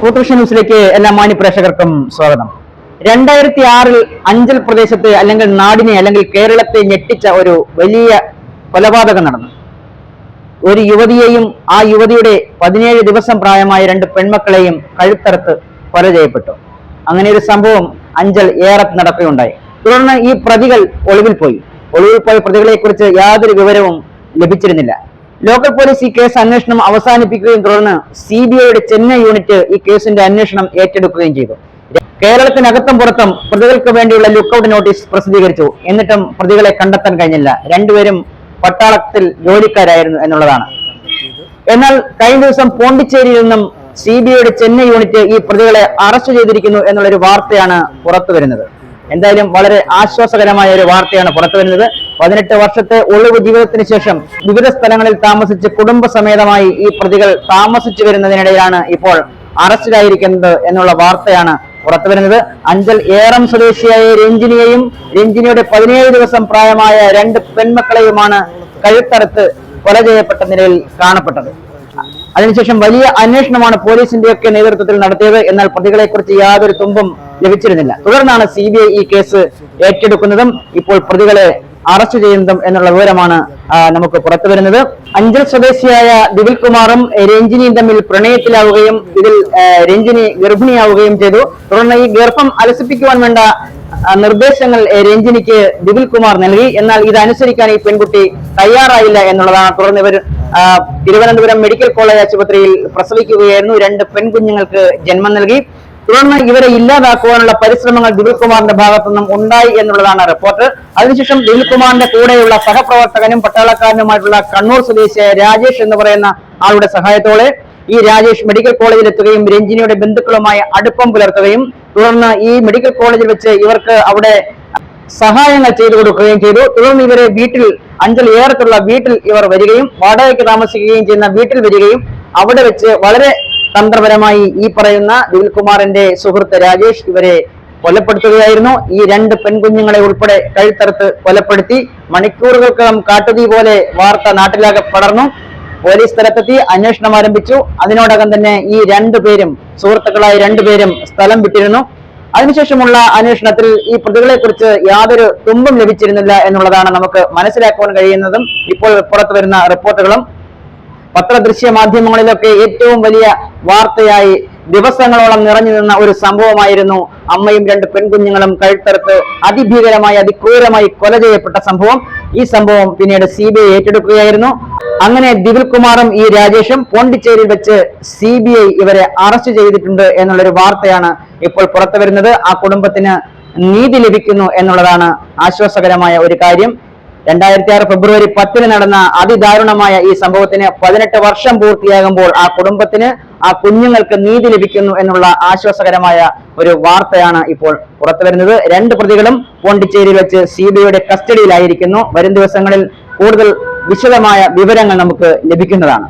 കൂട്ടുകൃഷി ന്യൂസിലേക്ക് എല്ലാ മാന്യ പ്രേക്ഷകർക്കും സ്വാഗതം. രണ്ടായിരത്തി ആറിൽ അഞ്ചൽ പ്രദേശത്ത് അല്ലെങ്കിൽ നാടിനെ അല്ലെങ്കിൽ കേരളത്തെ ഞെട്ടിച്ച ഒരു വലിയ കൊലപാതകം നടന്നു. ഒരു യുവതിയെയും ആ യുവതിയുടെ പതിനേഴ് ദിവസം പ്രായമായ രണ്ട് പെൺമക്കളെയും കഴുത്തറുത്ത് കൊല ചെയ്യപ്പെട്ടു. അങ്ങനെ ഒരു സംഭവം അഞ്ചൽ ഏറെ നടക്കുകയുണ്ടായി. തുടർന്ന് ഈ പ്രതികൾ ഒളിവിൽ പോയി. ഒളിവിൽ പോയ പ്രതികളെ കുറിച്ച് യാതൊരു വിവരവും ലഭിച്ചിരുന്നില്ല. ലോക്കൽ പോലീസ് ഈ കേസ് അന്വേഷണം അവസാനിപ്പിക്കുകയും തുടർന്ന് സി ബി ഐയുടെ ചെന്നൈ യൂണിറ്റ് ഈ കേസിന്റെ അന്വേഷണം ഏറ്റെടുക്കുകയും ചെയ്തു. കേരളത്തിനകത്തും പുറത്തും പ്രതികൾക്ക് വേണ്ടിയുള്ള ലുക്കൌട്ട് നോട്ടീസ് പ്രസിദ്ധീകരിച്ചു. എന്നിട്ടും പ്രതികളെ കണ്ടെത്താൻ കഴിഞ്ഞില്ല. രണ്ടുപേരും പട്ടാളത്തിൽ ജോലിക്കാരായിരുന്നു എന്നുള്ളതാണ്. എന്നാൽ കഴിഞ്ഞ ദിവസം പോണ്ടിച്ചേരിയിൽ നിന്നും സി ബി ഐയുടെ ചെന്നൈ യൂണിറ്റ് ഈ പ്രതികളെ അറസ്റ്റ് ചെയ്തിരിക്കുന്നു എന്നുള്ളൊരു വാർത്തയാണ് പുറത്തു വരുന്നത് എന്തായാലും വളരെ ആശ്വാസകരമായ ഒരു വാർത്തയാണ് പുറത്തു വരുന്നത് പതിനെട്ട് വർഷത്തെ ഒളിവ് ജീവിതത്തിന് ശേഷം വിവിധ സ്ഥലങ്ങളിൽ താമസിച്ച് കുടുംബസമേതമായി ഈ പ്രതികൾ താമസിച്ചു വരുന്നതിനിടയിലാണ് ഇപ്പോൾ അറസ്റ്റിലായിരിക്കുന്നത് എന്നുള്ള വാർത്തയാണ് പുറത്തുവരുന്നത് അഞ്ചൽ ഏറം സ്വദേശിയായ രഞ്ജിനിയെയും രഞ്ജിനിയുടെ പതിനേഴ് ദിവസം പ്രായമായ രണ്ട് പെൺമക്കളെയുമാണ് കഴുത്തറുത്ത് കൊല ചെയ്യപ്പെട്ട നിലയിൽ കാണപ്പെട്ടത്. അതിനുശേഷം വലിയ അന്വേഷണമാണ് പോലീസിന്റെ ഒക്കെ നേതൃത്വത്തിൽ നടത്തിയത്. എന്നാൽ പ്രതികളെ കുറിച്ച് യാതൊരു തുമ്പും ലഭിച്ചിരുന്നില്ല. തുടർന്നാണ് സി ഈ കേസ് ഏറ്റെടുക്കുന്നതും ഇപ്പോൾ പ്രതികളെ അറസ്റ്റ് ചെയ്യുന്നതും എന്നുള്ള വിവരമാണ് നമുക്ക് പുറത്തു വരുന്നത്. അഞ്ചൽ സ്വദേശിയായ ദിവിൽ കുമാറും രഞ്ജിനിയും തമ്മിൽ പ്രണയത്തിലാവുകയും ഇതിൽ രഞ്ജിനി ഗർഭിണിയാവുകയും ചെയ്തു. തുടർന്ന് ഈ ഗർഭം അലസിപ്പിക്കുവാൻ വേണ്ട നിർദ്ദേശങ്ങൾ രഞ്ജിനിക്ക് ദിവിൽ കുമാർ നൽകി. എന്നാൽ ഇത് അനുസരിക്കാൻ ഈ പെൺകുട്ടി തയ്യാറായില്ല എന്നുള്ളതാണ്. തുടർന്ന് ഇവർ തിരുവനന്തപുരം മെഡിക്കൽ കോളേജ് ആശുപത്രിയിൽ പ്രസവിക്കുകയായിരുന്നു. രണ്ട് പെൺകുഞ്ഞുങ്ങൾക്ക് ജന്മം നൽകി. തുടർന്ന് ഇവരെ ഇല്ലാതാക്കുവാനുള്ള പരിശ്രമങ്ങൾ ദിവിൽകുമാറിന്റെ ഭാഗത്തു നിന്നും ഉണ്ടായി എന്നുള്ളതാണ് റിപ്പോർട്ട്. അതിനുശേഷം ദിലീപ് കുമാറിന്റെ കൂടെയുള്ള സഹപ്രവർത്തകനും പട്ടാളക്കാരനുമായിട്ടുള്ള കണ്ണൂർ സ്വദേശിയായ രാജേഷ് എന്ന് പറയുന്ന ആളുടെ സഹായത്തോടെ ഈ രാജേഷ് മെഡിക്കൽ കോളേജിൽ എത്തുകയും രഞ്ജിനിയുടെ ബന്ധുക്കളുമായി അടുപ്പം പുലർത്തുകയും തുടർന്ന് ഈ മെഡിക്കൽ കോളേജിൽ വെച്ച് ഇവർക്ക് അവിടെ സഹായങ്ങൾ ചെയ്തു കൊടുക്കുകയും ചെയ്തു. തുടർന്ന് ഇവരെ വീട്ടിൽ അഞ്ചൽ ഏറത്തുള്ള വീട്ടിൽ ഇവർ വരികയും വാടകയ്ക്ക് താമസിക്കുകയും ചെയ്യുന്ന വീട്ടിൽ വരികയും അവിടെ വെച്ച് വളരെ തന്ത്രപരമായി ഈ പറയുന്ന ദിൽകുമാറിന്റെ സുഹൃത്ത് രാജേഷ് ഇവരെ കൊലപ്പെടുത്തുകയായിരുന്നു. ഈ രണ്ട് പെൺകുഞ്ഞുങ്ങളെ ഉൾപ്പെടെ കഴുത്തറുത്ത് കൊലപ്പെടുത്തി മണിക്കൂറുകൾക്കകം കാട്ടുതീ പോലെ വാർത്ത നാട്ടിലാകെ പടർന്നു. പോലീസ് സ്ഥലത്തെത്തി അന്വേഷണം ആരംഭിച്ചു. അതിനോടകം തന്നെ ഈ രണ്ടുപേരും സുഹൃത്തുക്കളായ രണ്ടുപേരും സ്ഥലം വിട്ടിരുന്നു. അതിനുശേഷമുള്ള അന്വേഷണത്തിൽ ഈ പ്രതികളെ കുറിച്ച് യാതൊരു തുമ്പും ലഭിച്ചിരുന്നില്ല എന്നുള്ളതാണ് നമുക്ക് മനസ്സിലാക്കുവാൻ കഴിയുന്നതും ഇപ്പോൾ പുറത്തു വരുന്ന റിപ്പോർട്ടുകളും. പത്രദൃശ്യ മാധ്യമങ്ങളിലൊക്കെ ഏറ്റവും വലിയ വാർത്തയായി ദിവസങ്ങളോളം നിറഞ്ഞു നിന്ന ഒരു സംഭവമായിരുന്നു അമ്മയും രണ്ട് പെൺകുഞ്ഞുങ്ങളും കഴുത്തറുത്ത് അതിഭീകരമായി അതിക്രൂരമായി കൊല ചെയ്യപ്പെട്ട സംഭവം. ഈ സംഭവം പിന്നീട് സി ബി ഐ ഏറ്റെടുക്കുകയായിരുന്നു. അങ്ങനെ ദിവിൽ കുമാറും ഈ രാജേഷും പോണ്ടിച്ചേരിയിൽ വെച്ച് സി ബി ഐ ഇവരെ അറസ്റ്റ് ചെയ്തിട്ടുണ്ട് എന്നുള്ളൊരു വാർത്തയാണ് ഇപ്പോൾ പുറത്തു വരുന്നത് ആ കുടുംബത്തിന് നീതി ലഭിക്കുന്നു എന്നുള്ളതാണ് ആശ്വാസകരമായ ഒരു കാര്യം. രണ്ടായിരത്തി ആറ് ഫെബ്രുവരി പത്തിന് നടന്ന അതിദാരുണമായ ഈ സംഭവത്തിന് പതിനെട്ട് വർഷം പൂർത്തിയാകുമ്പോൾ ആ കുടുംബത്തിന് ആ കുഞ്ഞുങ്ങൾക്ക് നീതി ലഭിക്കുന്നു എന്നുള്ള ആശ്വാസകരമായ ഒരു വാർത്തയാണ് ഇപ്പോൾ പുറത്തു വരുന്നത്. രണ്ട് പ്രതികളും പോണ്ടിച്ചേരിയിൽ വെച്ച് സി കസ്റ്റഡിയിലായിരിക്കുന്നു. വരും ദിവസങ്ങളിൽ കൂടുതൽ വിശദമായ വിവരങ്ങൾ നമുക്ക് ലഭിക്കുന്നതാണ്.